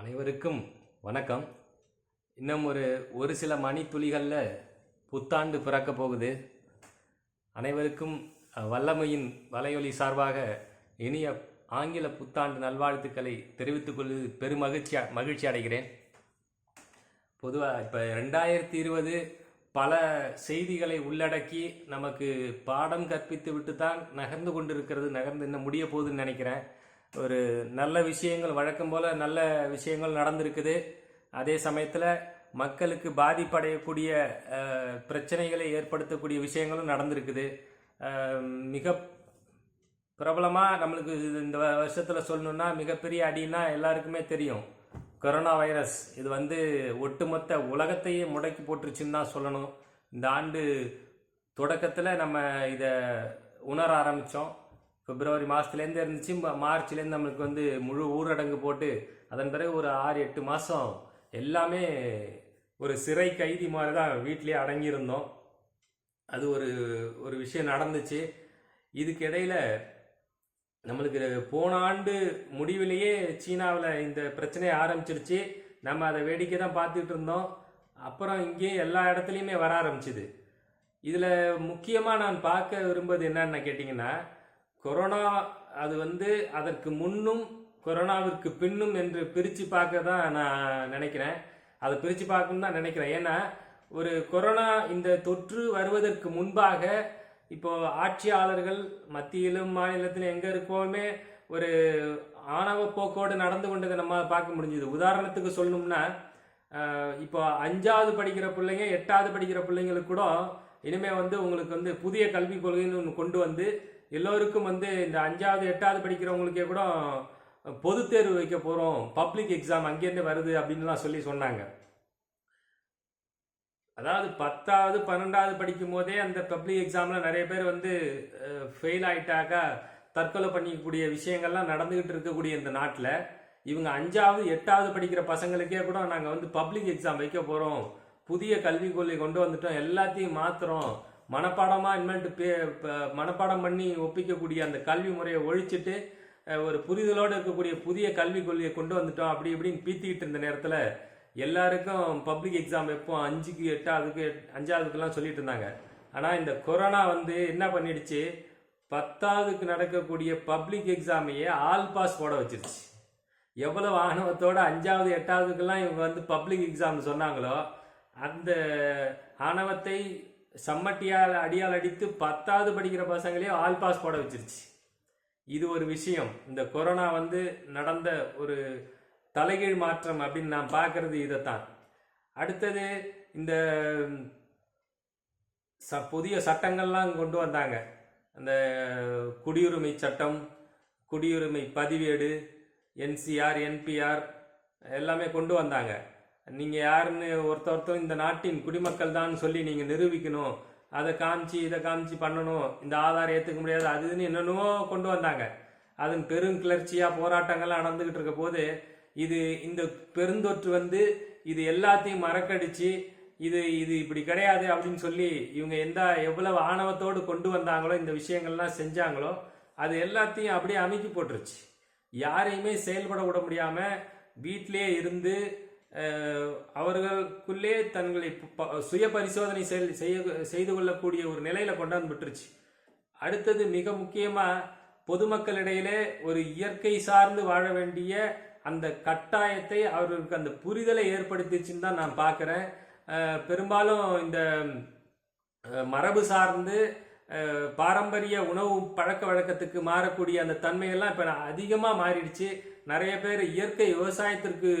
அனைவருக்கும் வணக்கம். இன்னும் ஒரு ஒரு சில மணித்துளிகளில் புத்தாண்டு பிறக்க போகுது. அனைவருக்கும் வல்லமையின் வலையொலி சார்பாக இனிய ஆங்கில புத்தாண்டு நல்வாழ்த்துக்களை தெரிவித்துக் கொள்வது பெருமகிழ்ச்சி மகிழ்ச்சி அடைகிறேன். பொதுவாக இப்போ ரெண்டாயிரத்தி இருபது பல செய்திகளை உள்ளடக்கி நமக்கு பாடம் கற்பித்து விட்டு தான் நகர்ந்து கொண்டிருக்கிறது நகர்ந்து இன்னும் முடிய போகுதுன்னு நினைக்கிறேன். ஒரு நல்ல விஷயங்கள் வழக்கம் போல் நல்ல விஷயங்கள் நடந்திருக்குது. அதே சமயத்தில் மக்களுக்கு பாதிப்படையக்கூடிய பிரச்சனைகளை ஏற்படுத்தக்கூடிய விஷயங்களும் நடந்திருக்குது. மிக பிரபலமாக நம்மளுக்கு இது இந்த வருஷத்தில் சொல்லணுன்னா மிகப்பெரிய அடின்னா எல்லாருக்குமே தெரியும். Corona virus. இது வந்து ஒட்டுமொத்த உலகத்தையே முடக்கி போட்டுருச்சுன்னு தான் சொல்லணும். இந்த ஆண்டு தொடக்கத்தில் நம்ம இதை உணர ஆரம்பித்தோம் பிப்ரவரி மாதத்துலேருந்து இருந்துச்சு. மார்ச்லேருந்து நம்மளுக்கு வந்து முழு ஊரடங்கு போட்டு அதன் பிறகு ஒரு ஆறு எட்டு மாதம் எல்லாமே ஒரு சிறை கைதி மாதிரி தான் வீட்டிலேயே அடங்கியிருந்தோம். அது ஒரு ஒரு விஷயம் நடந்துச்சு. இதுக்கு இடையில் நம்மளுக்கு போன ஆண்டு முடிவிலேயே சீனாவில் இந்த பிரச்சனையை ஆரம்பிச்சிருச்சு. நம்ம அதை வேடிக்கை தான் பார்த்துட்டு இருந்தோம். அப்புறம் இங்கேயே எல்லா இடத்துலையுமே வர ஆரம்பிச்சுது. இதில் முக்கியமாக நான் பார்க்க விரும்புவது என்னன்னு கேட்டிங்கன்னா கொரோனா அது வந்து அதற்கு முன்னும் கொரோனாவிற்கு பின்னும் என்று பிரித்து பார்க்க தான் நான் நினைக்கிறேன். அதை பிரித்து பார்க்கணும்னு தான் நினைக்கிறேன். ஏன்னா ஒரு கொரோனா இந்த தொற்று வருவதற்கு முன்பாக இப்போது ஆட்சியாளர்கள் மத்தியிலும் மாநிலத்திலும் எங்கே இருக்கோமே ஒரு ஆணவ போக்கோடு நடந்து கொண்டதை நம்ம பார்க்க முடிஞ்சுது. உதாரணத்துக்கு சொல்லணும்னா இப்போ அஞ்சாவது படிக்கிற பிள்ளைங்க எட்டாவது படிக்கிற பிள்ளைங்களுக்கு கூட இனிமேல் வந்து உங்களுக்கு வந்து புதிய கல்விக் கொள்கைன்னு ஒன்று கொண்டு வந்து எல்லோருக்கும் வந்து இந்த அஞ்சாவது எட்டாவது படிக்கிறவங்களுக்கே கூட பொது தேர்வு வைக்க போகிறோம் பப்ளிக் எக்ஸாம் அங்கேருந்து வருது அப்படின்லாம் சொல்லி சொன்னாங்க. அதாவது பத்தாவது பன்னெண்டாவது படிக்கும் போதே அந்த பப்ளிக் எக்ஸாமில் நிறைய பேர் வந்து ஃபெயில் ஆயிட்டாக்கா தற்கொலை பண்ணிக்கக்கூடிய விஷயங்கள்லாம் நடந்துக்கிட்டு இருக்கக்கூடிய இந்த நாட்டில் இவங்க அஞ்சாவது எட்டாவது படிக்கிற பசங்களுக்கே கூட நாங்கள் வந்து பப்ளிக் எக்ஸாம் வைக்க போகிறோம் புதிய கல்விக் கொள்கை கொண்டு வந்துட்டோம். எல்லாத்தையும் மாத்துறோம். மனப்பாடமாக இனிமேல்ட்டு பே மனப்பாடம் பண்ணி ஒப்பிக்கக்கூடிய அந்த கல்வி முறையை ஒழிச்சிட்டு ஒரு புரிதலோடு இருக்கக்கூடிய புதிய கல்விக் கொள்கையை கொண்டு வந்துட்டோம். அப்படி இப்படின்னு பீத்திக்கிட்டு இருந்த நேரத்தில் எல்லாருக்கும் பப்ளிக் எக்ஸாம் எப்போ அஞ்சுக்கு எட்டாவதுக்கு அஞ்சாவதுக்குலாம் சொல்லிட்டு இருந்தாங்க. ஆனால் இந்த கொரோனா வந்து என்ன பண்ணிடுச்சு? பத்தாவதுக்கு நடக்கக்கூடிய பப்ளிக் எக்ஸாமையே ஆல் பாஸ் போட வச்சிருச்சு. எவ்வளவு ஆணவத்தோட அஞ்சாவது எட்டாவதுக்கெல்லாம் இவங்க வந்து பப்ளிக் எக்ஸாம் சொன்னாங்களோ அந்த ஆணவத்தை சம்மட்டியால் அடியால் அடித்து பத்தாவது படிக்கிற பசங்களே ஆல் பாஸ் போட வச்சிருச்சு. இது ஒரு விஷயம். இந்த கொரோனா வந்து நடந்த ஒரு தலைகீழ் மாற்றம் அப்படின்னு நான் பார்க்கறது இதைத்தான். அடுத்தது இந்த ச புதிய சட்டங்கள்லாம் கொண்டு வந்தாங்க. அந்த குடியுரிமை சட்டம் குடியுரிமை பதிவேடு என்சிஆர் என்பிஆர் எல்லாமே கொண்டு வந்தாங்க. நீங்கள் யாருன்னு ஒருத்த ஒருத்தர் இந்த நாட்டின் குடிமக்கள் தான் சொல்லி நீங்கள் நிரூபிக்கணும். அதை காமிச்சு இதை காமிச்சு பண்ணணும். இந்த ஆதாரம் ஏற்றுக்க முடியாது. அது இதுன்னு என்னென்னவோ கொண்டு வந்தாங்க. அதன் பெரும் கிளர்ச்சியாக போராட்டங்கள்லாம் நடந்துக்கிட்டு இருக்க போது இது இந்த பெருந்தொற்று வந்து இது எல்லாத்தையும் மறக்கடிச்சு இது இது இப்படி கிடையாது அப்படின்னு சொல்லி இவங்க எந்த எவ்வளவு ஆணவத்தோடு கொண்டு வந்தாங்களோ இந்த விஷயங்கள்லாம் செஞ்சாங்களோ அது எல்லாத்தையும் அப்படியே அமைக்கி போட்டுருச்சு. யாரையுமே செயல்பட விட முடியாமல் வீட்டிலே இருந்து அவர்களுக்குள்ளே தங்களை ப- சுய பரிசோதனை செல்- செய்ய செய்து கொள்ளக்கூடிய ஒரு நிலையில கொண்டாந்து விட்டுருச்சு. அடுத்தது மிக முக்கியமாக பொதுமக்களிடையிலே ஒரு இயற்கை சார்ந்து வாழ வேண்டிய அந்த கட்டாயத்தை அவர்களுக்கு அந்த புரிதலை ஏற்படுத்திச்சுன்னு தான் நான் பார்க்குறேன் பெரும்பாலும் இந்த மரபு சார்ந்து பாரம்பரிய உணவு பழக்க வழக்கத்துக்கு மாறக்கூடிய அந்த தன்மையெல்லாம் இப்போ அதிகமாக மாறிடுச்சு. நிறைய பேர் இயற்கை விவசாயத்திற்கு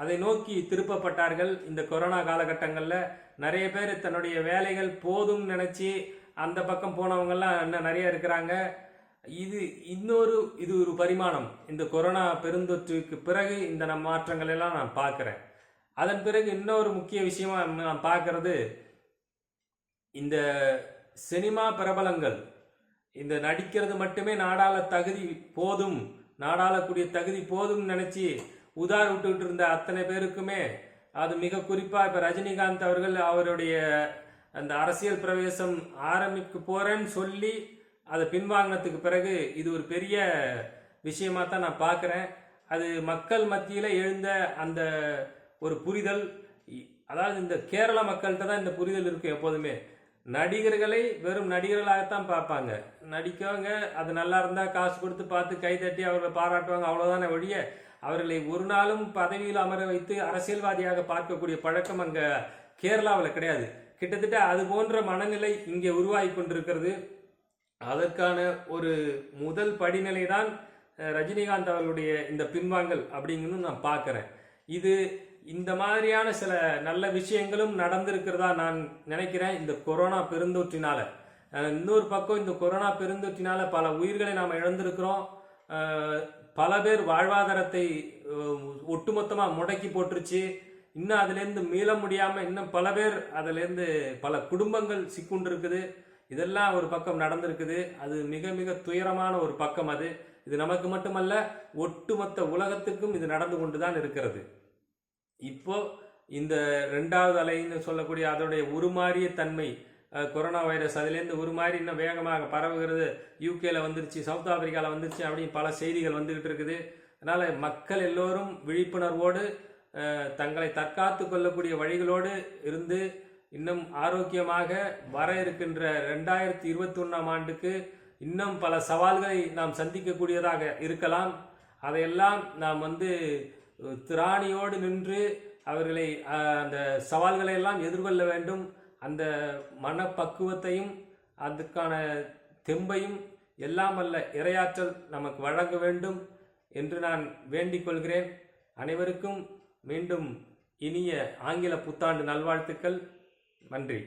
அதை நோக்கி திருப்பப்பட்டார்கள். இந்த கொரோனா காலகட்டங்களில் நிறைய பேர் தன்னுடைய வேலைகள் போதும் நினச்சி அந்த பக்கம் போனவங்கெல்லாம் இன்னும் நிறைய இருக்கிறாங்க. இது இன்னொரு இது ஒரு பரிமாணம். இந்த கொரோனா பெருந்தொற்றுக்கு பிறகு இந்த நம் மாற்றங்கள் எல்லாம் நான் பார்க்குறேன். அதன் பிறகு இன்னொரு முக்கிய விஷயமா நான் பார்க்கறது. இந்த சினிமா பிரபலங்கள் இந்த நடிக்கிறது மட்டுமே நாடாள தகுதி போதும் நாடாளக்கூடிய தகுதி போதும் நினச்சி உதார் விட்டுக்கிட்டு இருந்த அத்தனை பேருக்குமே அது மிக குறிப்பாக இப்போ ரஜினிகாந்த் அவர்கள் அவருடைய அந்த அரசியல் பிரவேசம் ஆரம்பிக்க போறேன்னு சொல்லி அதை பின்வாங்கினதுக்கு பிறகு இது ஒரு பெரிய விஷயமா தான் நான் பார்க்குறேன் அது மக்கள் மத்தியில் எழுந்த அந்த ஒரு புரிதல். அதாவது இந்த கேரள மக்கள்கிட்ட தான் இந்த புரிதல் இருக்கும் எப்போதுமே. நடிகர்களை வெறும் நடிகர்களாகத்தான் பார்ப்பாங்க. நடிக்கவங்க அது நல்லா இருந்தால் காசு கொடுத்து பார்த்து கை தட்டி அவர்களை பாராட்டுவாங்க அவ்வளோதானே ஒழிய அவர்களை ஒரு நாளும் பதவியில் அமர வைத்து அரசியல்வாதியாக பார்க்கக்கூடிய பழக்கம் அங்கே கேரளாவில் கிடையாது. கிட்டத்தட்ட அது போன்ற மனநிலை இங்கே உருவாகி கொண்டிருக்கிறது. அதற்கான ஒரு முதல் படிநிலை தான் ரஜினிகாந்த் அவர்களுடைய இந்த பின்வாங்கல் அப்படிங்கிறது நான் பார்க்குறேன். இது இந்த மாதிரியான சில நல்ல விஷயங்களும் நடந்திருக்கிறதா நான் நினைக்கிறேன் இந்த கொரோனா பெருந்தொற்றினால. இன்னொரு பக்கம் இந்த கொரோனா பெருந்தொற்றினால பல உயிர்களை நாம் இழந்திருக்கிறோம். பல பேர் வாழ்வாதாரத்தை ஒட்டுமொத்தமாக முடக்கி போட்டுருச்சு. இன்னும் அதுலேருந்து மீள முடியாமல் இன்னும் பல பேர் அதுலேருந்து பல குடும்பங்கள் சிக்குண்டு இருக்குது இதெல்லாம் ஒரு பக்கம் நடந்திருக்குது. அது மிக மிக துயரமான ஒரு பக்கம் அது. இது நமக்கு மட்டுமல்ல ஒட்டுமொத்த உலகத்துக்கும் இது நடந்து கொண்டு தான் இருக்கிறது. இப்போ இந்த ரெண்டாவது அலைன்னு சொல்லக்கூடிய அதோடைய உருமாறிய தன்மை கொரோனா வைரஸ் அதுலேருந்து ஒரு மாதிரி இன்னும் வேகமாக பரவுகிறது. யூகேல வந்துருச்சு சவுத் ஆப்பிரிக்காவில் வந்துருச்சு அப்படின்னு பல செய்திகள் வந்துக்கிட்டு இருக்குது. அதனால் மக்கள் எல்லோரும் விழிப்புணர்வோடு தங்களை தற்காத்து கொள்ளக்கூடிய வழிகளோடு இருந்து இன்னும் ஆரோக்கியமாக வர இருக்கின்ற ரெண்டாயிரத்தி இருபத்தி ஒன்றாம் ஆண்டுக்கு இன்னும் பல சவால்களை நாம் சந்திக்கக்கூடியதாக இருக்கலாம். அதையெல்லாம் நாம் வந்து திராணியோடு நின்று அவர்களை அந்த சவால்களை எல்லாம் எதிர்கொள்ள வேண்டும். அந்த மனப்பக்குவத்தையும் அதுக்கான தெம்பையும் எல்லாம் அல்ல இரையாற்றல் நமக்கு வழங்க வேண்டும் என்று நான் வேண்டிக் கொள்கிறேன். அனைவருக்கும் மீண்டும் இனிய ஆங்கில புத்தாண்டு நல்வாழ்த்துக்கள். நன்றி.